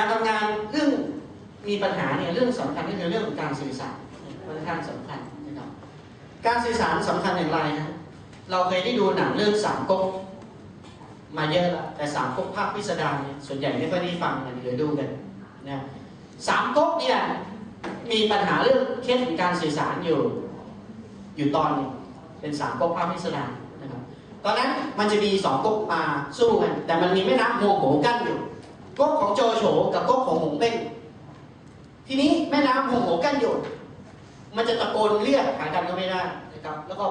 การทำงานเรื่องมีปัญหาเนี่ยเรื่องสำคัญก็คือเรื่องของการสื่อสารค่อนข้างสำคัญนะครับการสื่อสารสำคัญอย่างไรนะเราเคยได้ดูหนังเรื่องสามก๊กมาเยอะแล้วแต่สามก๊กภาคพิสดารเนี่ยส่วนใหญ่ไม่ค่อยได้ฟังกันหรือดูกันนะสามก๊กเนี่ยมีปัญหาเรื่องเคสของการสื่อสารอยู่ อยู่ตอนนึงเป็นสามก๊กภาคพิสดารนะครับ ตอนนั้นมันจะมีสองก๊กมาสู้กันแต่มันมีแม่น้ำโฮโหกั้นอยู่ ก๊กของโจโฉกับก๊กของหงเป้งทีนี้แม่น้ำโฮโหกั้นอยู่ มันจะตะโกนเรียกหากันก็ไม่ได้นะครับ แล้วก็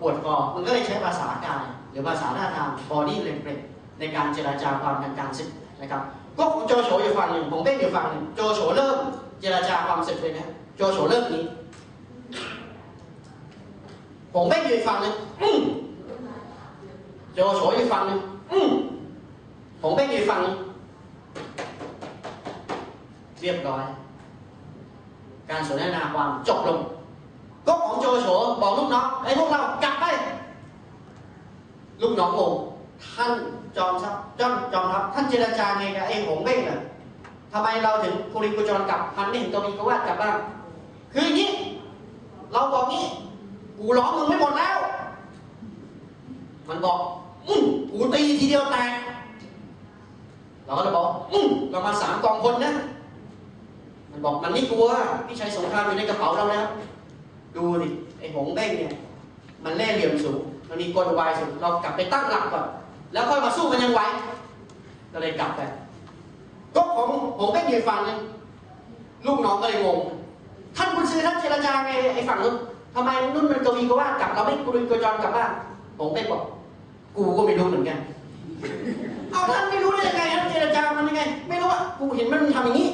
ปวดคอมันก็เลยใช้ภาษากายหรือภาษาหน้าทาง body language ในการเจราจาความทางการศึกนะครับก๊กของโจโฉอยู่ฝั่งหนึ่งหงเป้งอยู่ฝั่งหนึ่งโจโฉเริ่มเจราจาความศึกเลยนะโจโฉเริ่มนี้หงเป้งอยู่ฝั่งหนึ่งโจโฉอยู่ฝั่งหนึ่งอืมผมเป้งอยู่ฝั่งหนึง เรียบร้อย การสนทนาความจบลง ก็ของโจโฉบอกลูกน้องไอ้พวกเรากลับไป ลูกน้องงงท่านจอมทรัพย์จอมจอมทัพท่านเจรจาไงกับไอ้หงเบ้งน่ะทำไมเราถึงกุริกุจรกลับมันไม่เห็นตัวมีกวาดกลับบ้างคืออย่างนี้ เราบอกงี้กูร้องมึงไม่หมดแล้ว มันบอกอืมกูตีทีเดียวแตกเราก็เลยบอกอืมเรามาสามกองคนนะ มันบอกมันไม่กลัวพี่ชัยสงครามอยู่ในกระเป๋าเราแล้วดูดิไอ้หงเบ้งเนี่ย มันเล่เหลี่ยมสูงมันมีกลวายสูงเรากลับไปตั้งหลักก่อนแล้วค่อยมาสู้มันยังไหวก็เลยกลับไปก็ของหงเบ้งอยู่ฝั่งนึงลูกน้องก็เลยงงท่านคุณซื้อท่านเจรจาไงไอ้ฝั่งนู้นทำไมนุ่นมันกวีก็ว่ากลับเราไม่กรุยกระจรกลับบ้านหงเบ้งบอกกูก็ไม่รู้เหมือนกันเอาท่านไม่รู้ได้ยังไงท่านเจรจามันยังไง ไม่รู้อะกูเห็นมันทำอย่างนี้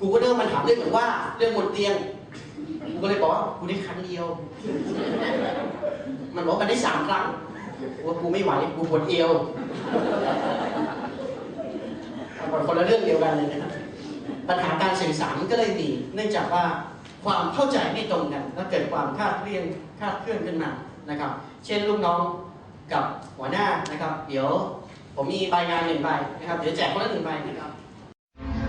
กูก็เริ่มมันถามเรื่องเหมือนว่า เรื่องบนเตียง กูก็เลยบอกว่ากูได้ครั้งเดียว มันบอกมันได้สามครั้งว่ากูไม่ไหวกูปวดเอวคนละเรื่องเดียวกันเลยนะครับปัญหาการสื่อสารก็เลยมี เนื่องจากว่าความเข้าใจไม่ตรงกันแล้วเกิดความคาดเคลื่อนคาดเคลื่อนขึ้นมานะครับ เช่นลูกน้องกับหัวหน้านะครับ เดี๋ยวผมมีใบงานหนึ่งใบนะครับ เดี๋ยวแจกคนละหนึ่งใบนะครับ